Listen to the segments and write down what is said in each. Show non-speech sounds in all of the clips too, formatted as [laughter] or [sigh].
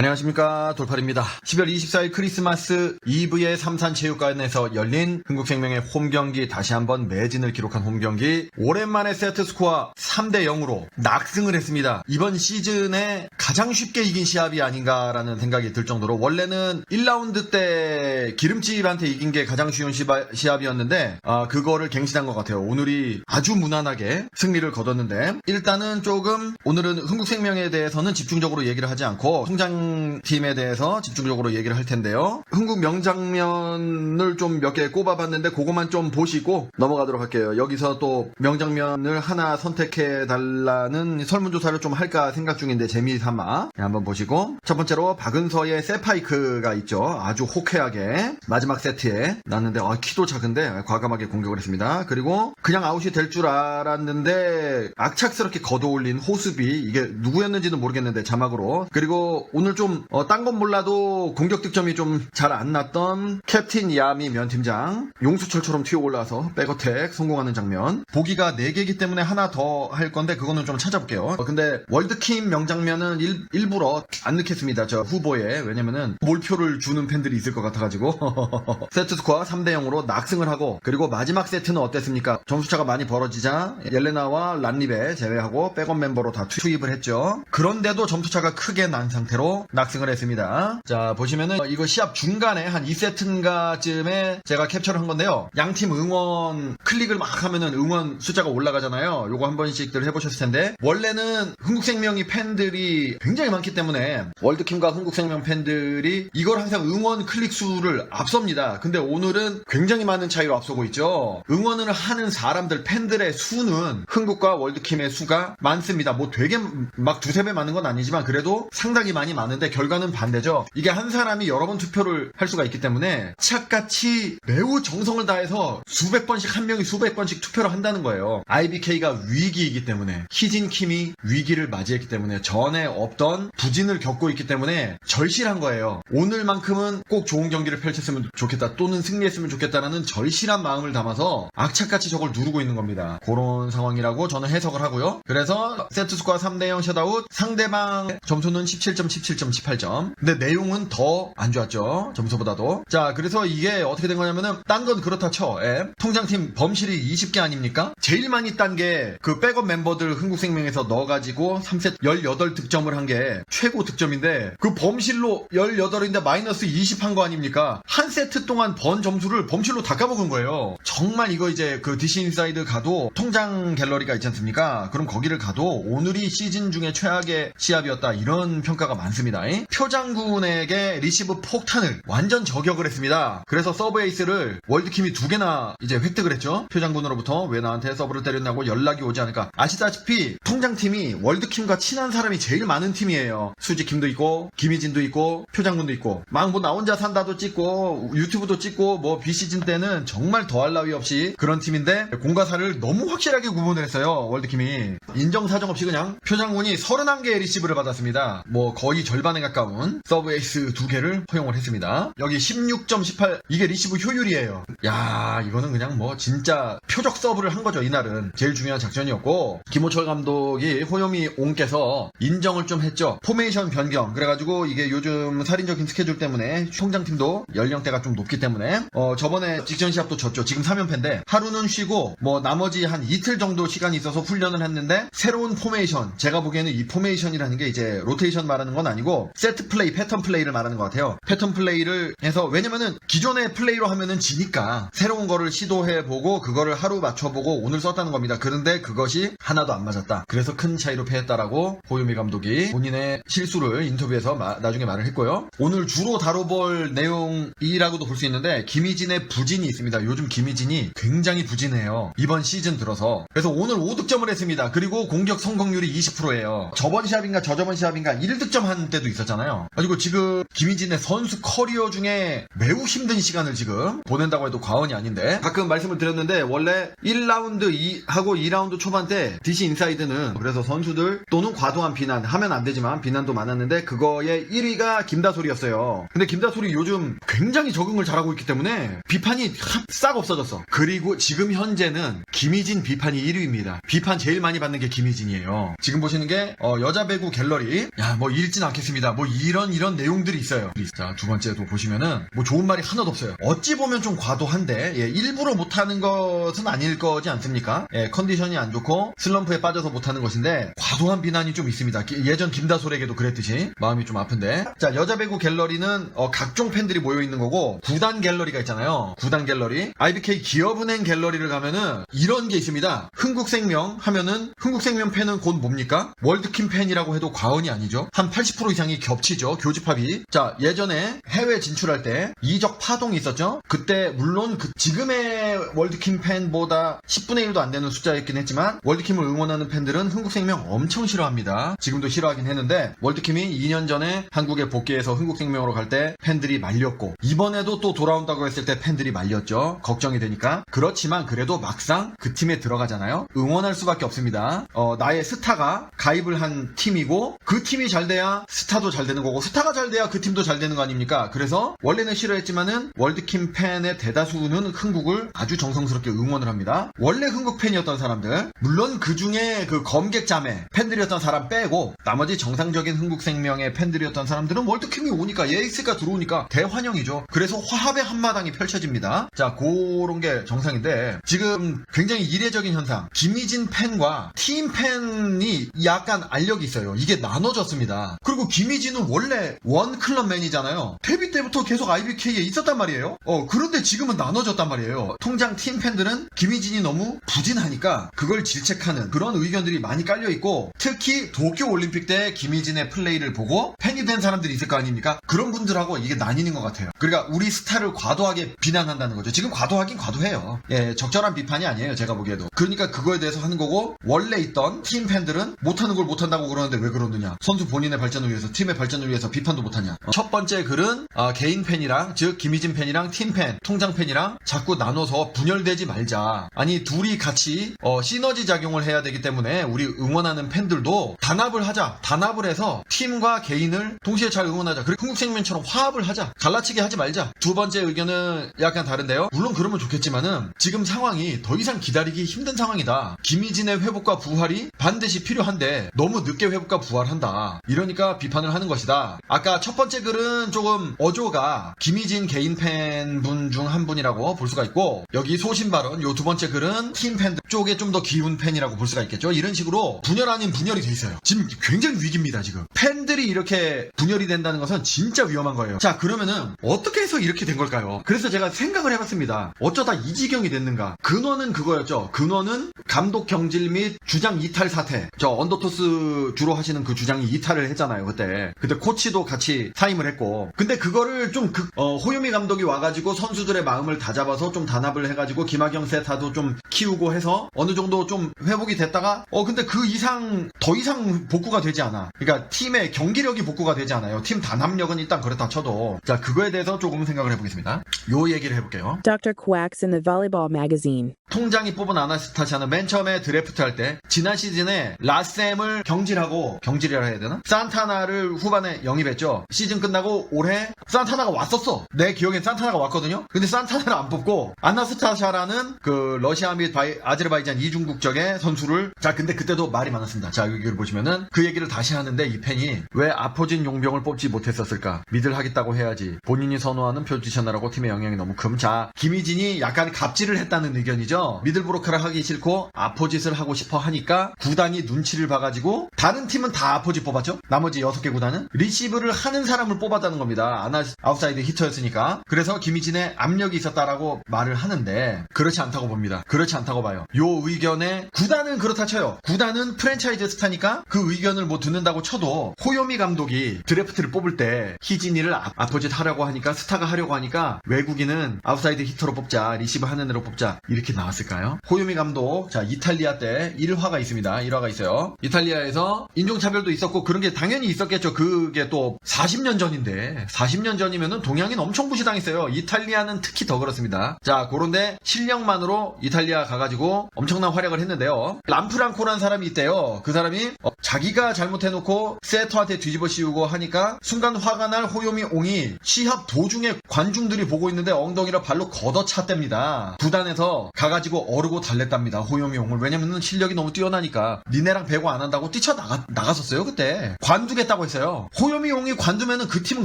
안녕하십니까 돌팔입니다. 10월 24일 크리스마스 이브의 삼산체육관에서 열린 흥국생명의 홈경기 다시 한번 매진을 기록한 홈경기 오랜만에 세트스코어 3대 0으로 낙승을 했습니다. 이번 시즌에 가장 쉽게 이긴 시합이 아닌가라는 생각이 들 정도로 원래는 1라운드 때 기름집한테 이긴 게 가장 쉬운 시합이었는데 아, 그거를 갱신한 것 같아요. 오늘이 아주 무난하게 승리를 거뒀는데 일단은 조금 오늘은 흥국생명에 대해서는 집중적으로 얘기를 하지 않고 통장 팀에 대해서 집중적으로 얘기를 할 텐데요. 흥국 명장면을 좀 몇 개 꼽아봤는데 그거만 좀 보시고 넘어가도록 할게요. 여기서 또 명장면을 하나 선택해 달라는 설문조사를 좀 할까 생각 중인데 재미삼아 한번 보시고 첫 번째로 박은서의 세파이크가 있죠. 아주 호쾌하게 마지막 세트에 났는데 아, 키도 작은데 과감하게 공격을 했습니다. 그리고 그냥 아웃이 될 줄 알았는데 악착스럽게 걷어올린 호수비 이게 누구였는지는 모르겠는데 자막으로 그리고 오늘 좀딴건 몰라도 공격 득점이 좀 잘 안 났던 캡틴 야미 면 팀장. 용수철처럼 튀어 올라와서 백어택 성공하는 장면. 보기가 4개이기 때문에 하나 더 할 건데 그거는 좀 찾아볼게요. 어, 근데 월드킴 명장면은 일, 부러 안 넣겠습니다. 저 후보에. 왜냐면은 몰표를 주는 팬들이 있을 것 같아가지고. [laughs] 세트 스코어 3대 0으로 낙승을 하고 그리고 마지막 세트는 어땠습니까? 점수차가 많이 벌어지자 옐레나와 란립에 제외하고 백업 멤버로 다 투입을 했죠. 그런데도 점수차가 크게 난 상태로 낙승을 했습니다. 자 보시면은 어, 이거 시합 중간에 한 2세트인가쯤에 제가 캡처를 한 건데요. 양팀 응원 클릭을 막 하면은 응원 숫자가 올라가잖아요. 요거 한 번씩들 해보셨을 텐데. 원래는 흥국생명이 팬들이 굉장히 많기 때문에 월드킴과 흥국생명 팬들이 이걸 항상 응원 클릭 수를 앞섭니다. 근데 오늘은 굉장히 많은 차이로 앞서고 있죠. 응원을 하는 사람들 팬들의 수는 흥국과 월드킴의 수가 많습니다. 뭐 되게 막 두세 배 많은 건 아니지만 그래도 상당히 많이 많 은데 결과는 반대죠. 이게 한 사람이 여러 번 투표를 할 수가 있기 때문에 착같이 매우 정성을 다해서 수백 번씩 한 명이 수백 번씩 투표를 한다는 거예요. IBK가 위기이기 때문에 희진킴이 위기를 맞이했기 때문에 전에 없던 부진을 겪고 있기 때문에 절실한 거예요. 오늘만큼은 꼭 좋은 경기를 펼쳤으면 좋겠다 또는 승리했으면 좋겠다라는 절실한 마음을 담아서 악착같이 저걸 누르고 있는 겁니다. 그런 상황이라고 저는 해석을 하고요. 그래서 세트 스코어 3대0 셧아웃 상대방 점수는 17점 17점 18점. 근데 내용은 더 안 좋았죠. 점수보다도. 자 그래서 이게 어떻게 된 거냐면은 딴 건 그렇다 쳐 예. 통장팀 범실이 20개 아닙니까? 제일 많이 딴 게 그 백업 멤버들 흥국생명에서 넣어가지고 3세트 18 득점을 한 게 최고 득점인데 그 범실로 18인데 마이너스 20 한 거 아닙니까? 한 세트 동안 번 점수를 범실로 다 까먹은 거예요. 정말 이거 이제 그 DC 인사이드 가도 통장 갤러리가 있지 않습니까? 그럼 거기를 가도 오늘이 시즌 중에 최악의 시합이었다. 이런 평가가 많습니다 예. 표장군에게 리시브 폭탄을 완전 저격을 했습니다. 그래서 서브 에이스를 월드킴이 두 개나 이제 획득을 했죠. 표장군으로부터 왜 나한테 서브를 때렸냐고 연락이 오지 않을까. 아시다시피 통장팀이 월드킴과 친한 사람이 제일 많은 팀이에요. 수지킴도 있고 김희진도 있고 표장군도 있고. 막 뭐 나 혼자 산다도 찍고 유튜브도 찍고 뭐 비시즌 때는 정말 더할 나위 없이 그런 팀인데 공과사를 너무 확실하게 구분을 했어요 월드킴이. 인정사정 없이 그냥 표장군이 31개의 리시브를 받았습니다. 뭐 거의 절 반에 가까운 서브 에이스 두 개를 허용을 했습니다. 여기 16.18 이게 리시브 효율이에요. 야 이거는 그냥 뭐 진짜 표적 서브를 한 거죠 이날은. 제일 중요한 작전이었고 김호철 감독이 호요미 옹께서 인정을 좀 했죠. 포메이션 변경. 그래가지고 이게 요즘 살인적인 스케줄 때문에 총장팀도 연령대가 좀 높기 때문에 어 저번에 직전 시합도 졌죠. 지금 3연패인데 하루는 쉬고 뭐 나머지 한 이틀 정도 시간이 있어서 훈련을 했는데 새로운 포메이션. 제가 보기에는 이 포메이션이라는 게 이제 로테이션 말하는 건 아니고 세트 플레이 패턴 플레이를 말하는 것 같아요. 패턴 플레이를 해서 왜냐면은 기존의 플레이로 하면은 지니까 새로운 거를 시도해보고 그거를 하루 맞춰보고 오늘 썼다는 겁니다. 그런데 그것이 하나도 안 맞았다. 그래서 큰 차이로 패했다라고 호요미 감독이 본인의 실수를 인터뷰에서 마- 나중에 말을 했고요. 오늘 주로 다뤄볼 내용이라고도 볼 수 있는데 김희진의 부진이 있습니다. 요즘 김희진이 굉장히 부진해요. 이번 시즌 들어서. 그래서 오늘 5득점을 했습니다. 그리고 공격 성공률이 20%예요. 저번 시합인가 저저번 시합인가 1득점 한때 도 있었잖아요. 그리고 지금 김희진의 선수 커리어 중에 매우 힘든 시간을 지금 보낸다고 해도 과언이 아닌데. 가끔 말씀을 드렸는데 원래 1라운드 2 하고 2라운드 초반 때 DC 인사이드는 그래서 선수들 또는 과도한 비난 하면 안 되지만 비난도 많았는데 그거의 1위가 김다솔이었어요. 근데 김다솔이 요즘 굉장히 적응을 잘하고 있기 때문에 비판이 하- 싹 없어졌어. 그리고 지금 현재는 김희진 비판이 1위입니다. 비판 제일 많이 받는 게 김희진이에요. 지금 보시는 게 어, 여자 배구 갤러리. 야 뭐 읽진 않겠습니다 있습니다. 뭐 이런 이런 내용들이 있어요. 자, 두 번째도 보시면은 뭐 좋은 말이 하나도 없어요. 어찌 보면 좀 과도한데 예, 일부러 못하는 것은 아닐 거지 않습니까? 예, 컨디션이 안 좋고 슬럼프에 빠져서 못하는 것인데 과도한 비난이 좀 있습니다. 기- 예전 김다솔에게도 그랬듯이 마음이 좀 아픈데 자 여자 배구 갤러리는 어, 각종 팬들이 모여 있는 거고 구단 갤러리가 있잖아요. 구단 갤러리 IBK 기업은행 갤러리를 가면은 이런 게 있습니다. 흥국생명 하면은 흥국생명 팬은 곧 뭡니까? 월드킴 팬이라고 해도 과언이 아니죠. 한 80% 이상이 겹치죠. 교집합이. 자, 예전에 해외 진출할 때 이적 파동이 있었죠. 그때 물론 그 지금의 월드킴 팬보다 10분의 1도 안 되는 숫자였긴 했지만 월드킴을 응원하는 팬들은 흥국생명 엄청 싫어합니다. 지금도 싫어하긴 했는데 월드킴이 2년 전에 한국에 복귀해서 흥국생명으로 갈 때 팬들이 말렸고 이번에도 또 돌아온다고 했을 때 팬들이 말렸죠. 걱정이 되니까. 그렇지만 그래도 막상 그 팀에 들어가잖아요. 응원할 수밖에 없습니다. 어, 나의 스타가 가입을 한 팀이고 그 팀이 잘 돼야 스타도 잘 되는 거고 스타가 잘 돼야 그 팀도 잘 되는 거 아닙니까? 그래서 원래는 싫어했지만은 월드킴 팬의 대다수는 흥국을 아주 정성스럽게 응원을 합니다. 원래 흥국 팬이었던 사람들 물론 그 중에 그 검객 자매 팬들이었던 사람 빼고 나머지 정상적인 흥국 생명의 팬들이었던 사람들은 월드킴이 오니까 예이스가 들어오니까 대환영이죠. 그래서 화합의 한마당이 펼쳐집니다. 자 그런 게 정상인데 지금 굉장히 이례적인 현상 김희진 팬과 팀 팬이 약간 알력이 있어요. 이게 나눠졌습니다. 그리고 김희진은 원래 원 클럽맨이잖아요. 데뷔 때부터 계속 IBK에 있었단 말이에요. 어 그런데 지금은 나눠졌단 말이에요. 통장 팀 팬들은 김희진이 너무 부진하니까 그걸 질책하는 그런 의견들이 많이 깔려 있고 특히 도쿄 올림픽 때 김희진의 플레이를 보고 팬이 된 사람들이 있을 거 아닙니까? 그런 분들하고 이게 나뉘는 것 같아요. 그러니까 우리 스타를 과도하게 비난한다는 거죠. 지금 과도하긴 과도해요. 예, 적절한 비판이 아니에요. 제가 보기에도. 그러니까 그거에 대해서 하는 거고 원래 있던 팀 팬들은 못하는 걸 못한다고 그러는데 왜 그러느냐? 선수 본인의 발전을 위해서 팀의 발전을 위해서 비판도 못하냐? 어, 첫 번째 글은 아, 개인 팬이랑 즉 김희진 팬이랑 팀 팬, 통장 팬이랑 자꾸 나눠서 분열되지 말자. 아니 둘이 같이 어, 시너지 작용을 해야 되기 때문에 우리 응원하는 팬들도 단합을 하자. 단합을 해서 팀과 개인을 동시에 잘 응원하자. 그리고 흥국생명처럼 화합을 하자. 갈라치기 하지 말자. 두 번째 의견은 약간 다른데요. 물론 그러면 좋겠지만은 지금 상황이 더 이상 기다리기 힘든 상황이다. 김희진의 회복과 부활이 반드시 필요한데 너무 늦게 회복과 부활한다. 이러니까 비 판을 하는 것이다. 아까 첫 번째 글은 조금 어조가 김희진 개인 팬분 중 한 분이라고 볼 수가 있고 여기 소신 발언 요 두 번째 글은 팀 팬들 쪽에 좀 더 기운 팬이라고 볼 수가 있겠죠. 이런 식으로 분열 아닌 분열이 돼 있어요. 지금 굉장히 위기입니다. 지금 팬들이 이렇게 분열이 된다는 것은 진짜 위험한 거예요. 자 그러면은 어떻게 해서 이렇게 된 걸까요? 그래서 제가 생각을 해봤습니다. 어쩌다 이 지경이 됐는가? 근원은 그거였죠. 근원은 감독 경질 및 주장 이탈 사태. 저 언더토스 주로 하시는 그 주장이 이탈을 했잖아요. 그때 그때 코치도 같이 사임을 했고. 근데 그거를 좀 그, 어, 호요미 감독이 와가지고 선수들의 마음을 다 잡아서 좀 단합을 해가지고 김학영 세타도 좀 키우고 해서 어느 정도 좀 회복이 됐다가 어 근데 그 이상 더 이상 복구가 되지 않아. 그러니까 팀의 경기력이 복구가 되지 않아요. 팀 단합력은 일단 그렇다 쳐도 자 그거에 대해서 조금 생각을 해보겠습니다. 요 얘기를 해볼게요. Dr. Quacks in the Volleyball magazine. 통장이 뽑은 아나스타샤는 맨 처음에 드래프트 할 때 지난 시즌에 라셈을 경질하고 경질이라 해야 되나? 산타나를 후반에 영입했죠. 시즌 끝나고 올해 산타나가 왔었어. 내 기억엔 산타나가 왔거든요. 근데 산타나를 안 뽑고 아나스타샤라는 그 러시아 및 바이- 아제르바이잔 이중국적의 선수를 자 근데 그때도 말이 많았습니다. 자 여기를 보시면은 그 얘기를 다시 하는데 이 팬이 왜 아포진 용병을 뽑지 못했었을까? 미들 하겠다고 해야지. 본인이 선호하는 포지셔너라고 팀의 영향이 너무 큼. 자 김희진이 약간 갑질을 했다는 의견이죠. 미들브로커를 하기 싫고 아포짓을 하고 싶어 하니까 구단이 눈치를 봐가지고 다른 팀은 다 아포짓 뽑았죠. 나머지 6개 구단은 리시브를 하는 사람을 뽑았다는 겁니다. 아나 아웃사이드 히터였으니까. 그래서 김희진의 압력이 있었다라고 말을 하는데 그렇지 않다고 봅니다. 그렇지 않다고 봐요. 요 의견에 구단은 그렇다 쳐요. 구단은 프랜차이즈 스타니까 그 의견을 뭐 듣는다고 쳐도 호요미 감독이 드래프트를 뽑을 때 희진이를 아, 아포짓 하려고 하니까 스타가 하려고 하니까 외국인은 아웃사이드 히터로 뽑자 리시브 하는 애로 뽑자 이렇게 나왔을까요? 호요미 감독 자 이탈리아 때 1화가 있습니다. 1화가 있어요. 이탈리아에서 인종차별도 있었고 그런 게 당연히 있었 겠죠. 그게 또 40년 전인데 40년 전이면은 동양인 엄청 무시당했어요. 이탈리아는 특히 더 그렇습니다. 자 그런데 실력만으로 이탈리아 가가지고 엄청난 활약을 했는데요. 람프랑코라는 사람이 있대요. 그 사람이 어, 자기가 잘못해놓고 세터한테 뒤집어 씌우고 하니까 순간 화가 날 호요미 옹이 시합 도중에 관중들이 보고 있는데 엉덩이를 발로 걷어찼답니다. 구단에서 가가지고 어르고 달랬답니다. 호요미 옹을 왜냐면은 실력이 너무 뛰어나니까 니네랑 배구 안 한다고 뛰쳐 나가, 나갔었어요 그때 관중에 했다고 했어요. 호요미 용이 관두면은 그 팀은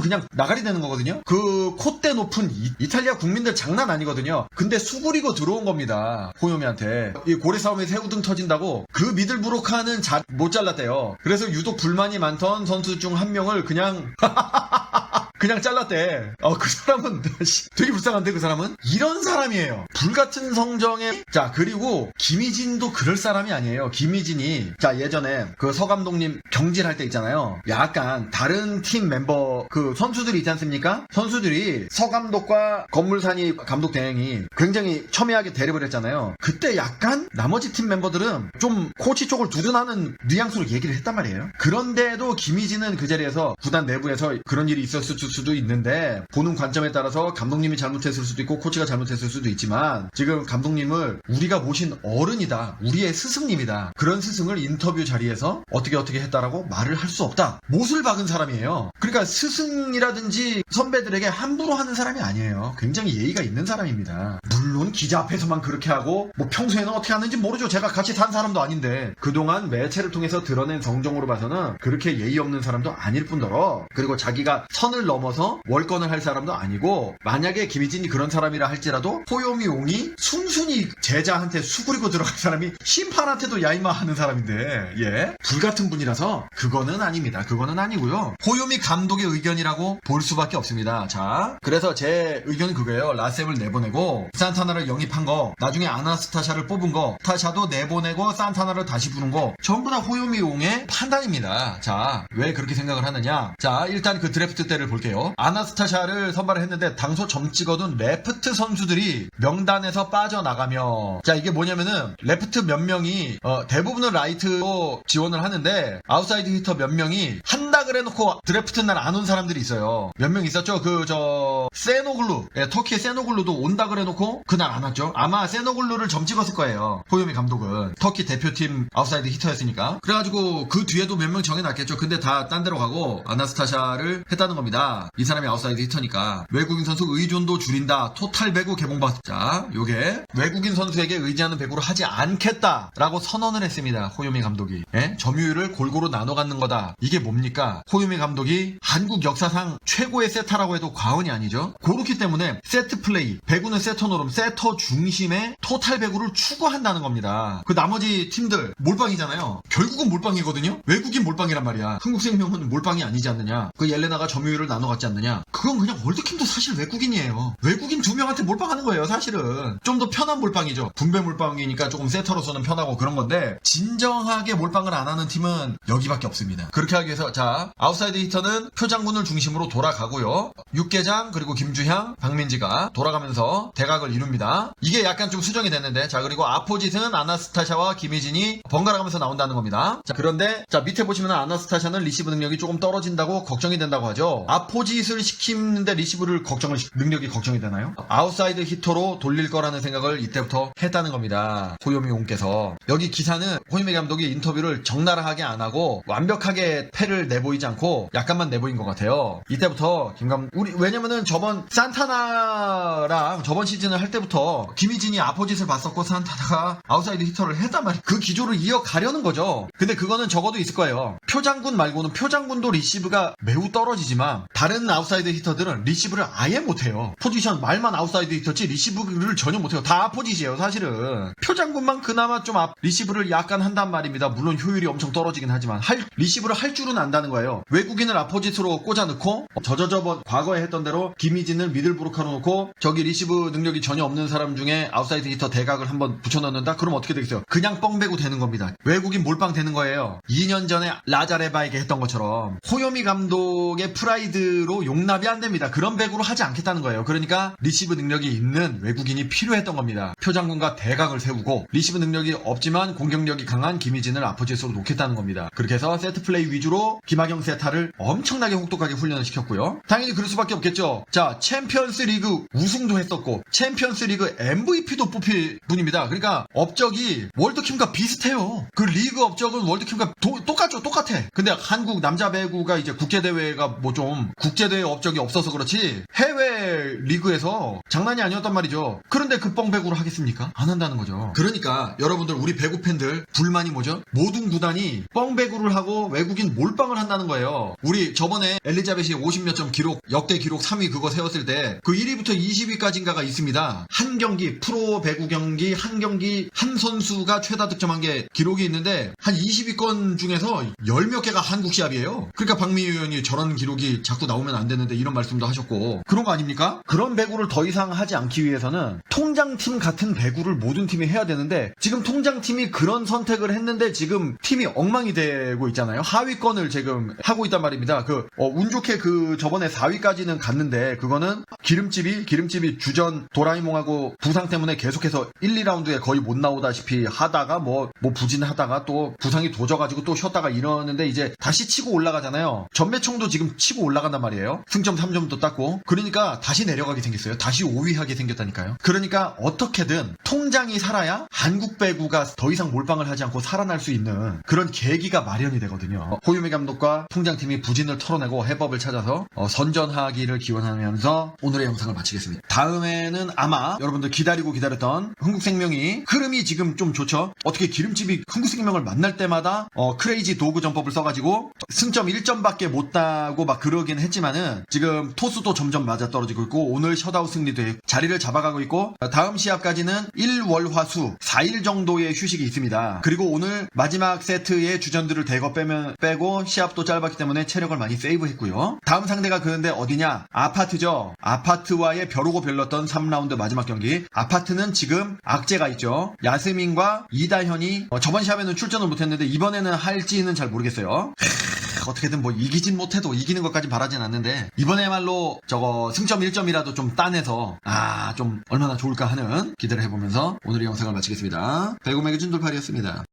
그냥 나가리 되는 거거든요. 그 콧대 높은 이, 탈리아 국민들 장난 아니거든요. 근데 수그리고 들어온 겁니다. 호요미한테 이 고래 싸움에 새우등 터진다고 그 미들브로카는 자, 못 잘랐대요. 그래서 유독 불만이 많던 선수 중 한 명을 그냥 [laughs] 그냥 잘랐대. 어, 그 사람은 [laughs] 씨, 되게 불쌍한데 그 사람은 이런 사람이에요. 불같은 성정에 자 그리고 김희진도 그럴 사람이 아니에요. 김희진이 자 예전에 그 서 감독님 경질할 때 있잖아요. 약간 다른 팀 멤버 그 선수들이 있지 않습니까? 선수들이 서 감독과 건물산이 감독 대행이 굉장히 첨예하게 대립을 했잖아요. 그때 약간 나머지 팀 멤버들은 좀 코치 쪽을 두둔하는 뉘앙스로 얘기를 했단 말이에요. 그런데도 김희진은 그 자리에서 구단 내부에서 그런 일이 있었을 수도 있는데 보는 관점에 따라서 감독님이 잘못했을 수도 있고 코치가 잘못했을 수도 있지만 지금 감독님을 우리가 모신 어른이다. 우리의 스승님이다. 그런 스승을 인터뷰 자리에서 어떻게 어떻게 했다라고 말을 할 수 없다. 못을 박은 사람이에요. 그러니까 스승이라든지 선배들에게 함부로 하는 사람이 아니에요. 굉장히 예의가 있는 사람입니다. 물론 기자 앞에서만 그렇게 하고 뭐 평소에는 어떻게 하는지 모르죠. 제가 같이 산 사람도 아닌데 그동안 매체를 통해서 드러낸 성정으로 봐서는 그렇게 예의 없는 사람도 아닐 뿐더러 그리고 자기가 선을 넘 어서 월권을 할 사람도 아니고 만약에 김희진이 그런 사람이라 할지라도 호요미 용이 순순히 제자한테 수그리고 들어갈 사람이 심판한테도 야이마 하는 사람인데 예 불같은 분이라서 그거는 아닙니다. 그거는 아니고요. 호요미 감독의 의견이라고 볼 수밖에 없습니다. 자 그래서 제 의견은 그거예요. 라셈을 내보내고 산타나를 영입한 거 나중에 아나스타샤를 뽑은 거 타샤도 내보내고 산타나를 다시 부른 거 전부 다 호요미 용의 판단입니다. 자 왜 그렇게 생각을 하느냐 자 일단 그 드래프트 때를 볼게요. 아나스타샤를 선발을 했는데 당소 점 찍어둔 레프트 선수들이 명단에서 빠져나가며 자 이게 뭐냐면은 레프트 몇 명이 어, 대부분은 라이트로 지원을 하는데 아웃사이드 히터 몇 명이 한다 그래놓고 드래프트 날 안 온 사람들이 있어요. 몇 명 있었죠? 그 저 세노글루 예, 터키의 세노글루도 온다 그래놓고 그날 안 왔죠. 아마 세노글루를 점 찍었을 거예요. 호요미 감독은 터키 대표팀 아웃사이드 히터였으니까 그래가지고 그 뒤에도 몇 명 정해놨겠죠. 근데 다 딴 데로 가고 아나스타샤를 했다는 겁니다. 이 사람이 아웃사이드 히터니까 외국인 선수 의존도 줄인다. 토탈 배구 개봉받. 자, 요게 외국인 선수에게 의지하는 배구를 하지 않겠다라고 선언을 했습니다. 호요미 감독이. 예? 점유율을 골고루 나눠 갖는 거다. 이게 뭡니까? 호요미 감독이 한국 역사상 최고의 세타라고 해도 과언이 아니죠. 그렇기 때문에 세트 플레이, 배구는 세터 노름, 세터 중심의 토탈 배구를 추구한다는 겁니다. 그 나머지 팀들 몰빵이잖아요. 결국은 몰빵이거든요. 외국인 몰빵이란 말이야. 한국생명은 몰빵이 아니지 않느냐. 그 옐레나가 점유율을 나눠 갖지 않느냐. 그건 그냥 월드킴도 사실 외국인이에요. 외국인 두 명한테 몰빵하는 거예요, 사실은. 좀 더 편한 몰빵이죠. 분배 몰빵이니까 조금 세터로서는 편하고 그런 건데 진정하게 몰빵을 안 하는 팀은 여기밖에 없습니다. 그렇게 하기 위해서 자 아웃사이드 히터는 표장군을 중심으로 돌아가고요. 육개장 그리고 김주향, 박민지가 돌아가면서 대각을 이룹니다. 이게 약간 좀 수정이 됐는데 자 그리고 아포짓은 아나스타샤와 김희진이 번갈아 가면서 나온다는 겁니다. 자 그런데 자 밑에 보시면 아나스타샤는 리시브 능력이 조금 떨어진다고 걱정이 된다고 하죠. 아포짓을 시키는데 리시브를 걱정을 시- 능력이 걱정이 되나요? 아웃사이드 히터로 돌릴 거라는 생각을 이때부터 했다는 겁니다. 호요미 용께서 여기 기사는 호요미 감독이 인터뷰를 적나라하게 안 하고 완벽하게 패를 내보 이지 않고 약간만 내보인 것 같아요. 이때부터 김감 우리 왜냐면은 저번 산타나랑 저번 시즌을 할 때부터 김희진이 아포짓을 봤었고 산타나가 아웃사이드 히터를 했단 말이에요. 그 기조를 이어가려는 거죠. 근데 그거는 적어도 있을 거예요. 표장군 말고는 표장군도 리시브가 매우 떨어지지만 다른 아웃사이드 히터들은 리시브를 아예 못해요. 포지션 말만 아웃사이드 히터지 리시브를 전혀 못해요. 다 포지시예요 사실은. 표장군만 그나마 좀 앞, 리시브를 약간 한단 말입니다. 물론 효율이 엄청 떨어지긴 하지만 할 리시브를 할 줄은 안다는 거예요. 외국인을 아포짓으로 꽂아 넣고 저저저번 과거에 했던 대로 김희진을 미들브로카로 놓고 저기 리시브 능력이 전혀 없는 사람 중에 아웃사이드 히터 대각을 한번 붙여 넣는다? 그럼 어떻게 되겠어요? 그냥 뻥배고 되는 겁니다. 외국인 몰빵 되는 거예요. 2년 전에 라자레바에게 했던 것처럼 호요미 감독의 프라이드로 용납이 안 됩니다. 그런 배구로 하지 않겠다는 거예요. 그러니까 리시브 능력이 있는 외국인이 필요했던 겁니다. 표장군과 대각을 세우고 리시브 능력이 없지만 공격력이 강한 김희진을 아포짓으로 놓겠다는 겁니다. 그렇게 해서 세트 플레이 위주로 김학 영 세타를 엄청나게 혹독하게 훈련을 시켰고요. 당연히 그럴 수밖에 없겠죠. 자, 챔피언스 리그 우승도 했었고 챔피언스 리그 MVP도 뽑힐 분입니다. 그러니까 업적이 월드킴과 비슷해요. 그 리그 업적은 월드킴과 도- 똑같죠. 똑같아. 근데 한국 남자 배구가 이제 국제대회가 뭐 좀 국제대회 업적이 없어서 그렇지 해외 리그에서 장난이 아니었단 말이죠. 그런데 그 뻥 배구를 하겠습니까? 안 한다는 거죠. 그러니까 여러분들 우리 배구 팬들 불만이 뭐죠? 모든 구단이 뻥 배구를 하고 외국인 몰빵을 한다 는 대단하다는 거예요. 우리 저번에 엘리자벳이 50몇 점 기록, 역대 기록 3위 그거 세웠을 때 그 1위부터 20위까지인가가 있습니다. 한 경기, 프로 배구 경기, 한 경기, 한 선수가 최다 득점한 게 기록이 있는데 한 20위권 중에서 열몇 개가 한국 시합이에요. 그러니까 박미희 의원이 저런 기록이 자꾸 나오면 안 되는데 이런 말씀도 하셨고 그런 거 아닙니까? 그런 배구를 더 이상 하지 않기 위해서는 통장팀 같은 배구를 모든 팀이 해야 되는데 지금 통장팀이 그런 선택을 했는데 지금 팀이 엉망이 되고 있잖아요. 하위권을 지금 하고 있단 말입니다. 그, 어, 운 좋게 그 저번에 4위까지는 갔는데 그거는 기름집이, 기름집이 주전 도라이몽하고 부상 때문에 계속해서 1, 2라운드에 거의 못 나오다시피 하다가 뭐, 뭐 부진하다가 또 부상이 도져가지고 또 쉬었다가 이러는데 이제 다시 치고 올라가잖아요. 전매총도 지금 치고 올라간단 말이에요. 승점 3점도 땄고. 그러니까 다시 내려가게 생겼어요. 다시 5위 하게 생겼다니까요. 그러니까 어떻게든 통장이 살아야 한국 배구가 더 이상 몰빵을 하지 않고 살아날 수 있는 그런 계기가 마련이 되거든요. 호유미 감독과 통장팀이 부진을 털어내고 해법을 찾아서 어, 선전하기를 기원하면서 오늘의 영상을 마치겠습니다. 다음에는 아마 여러분들 기다리고 기다렸던 흥국생명이 흐름이 지금 좀 좋죠. 어떻게 기름집이 흥국생명을 만날 때마다 어, 크레이지 도구 전법을 써가지고 승점 1점밖에 못 따고 막 그러긴 했지만은 지금 토수도 점점 맞아 떨어지고 있고 오늘 셧아웃 승리도 해- 자리를 잡아가고 있고 어, 다음 시합까지는 1월화수 4일 정도의 휴식이 있습니다. 그리고 오늘 마지막 세트의 주전들을 대거 빼면 빼고 시합 도 짧았기 때문에 체력을 많이 세이브했고요. 다음 상대가 그런데 어디냐? 아파트죠. 아파트와의 벼르고 별렀던 3라운드 마지막 경기. 아파트는 지금 악재가 있죠. 야스민과 이다현이 어, 저번 시합에는 출전을 못했는데 이번에는 할지는 잘 모르겠어요. 크, 어떻게든 뭐 이기진 못해도 이기는 것까진 바라진 않는데 이번에말로 저거 승점 1점이라도 좀 따내서 아 좀 얼마나 좋을까 하는 기대를 해보면서 오늘의 영상을 마치겠습니다. 배구 매거진 돌팔이었습니다.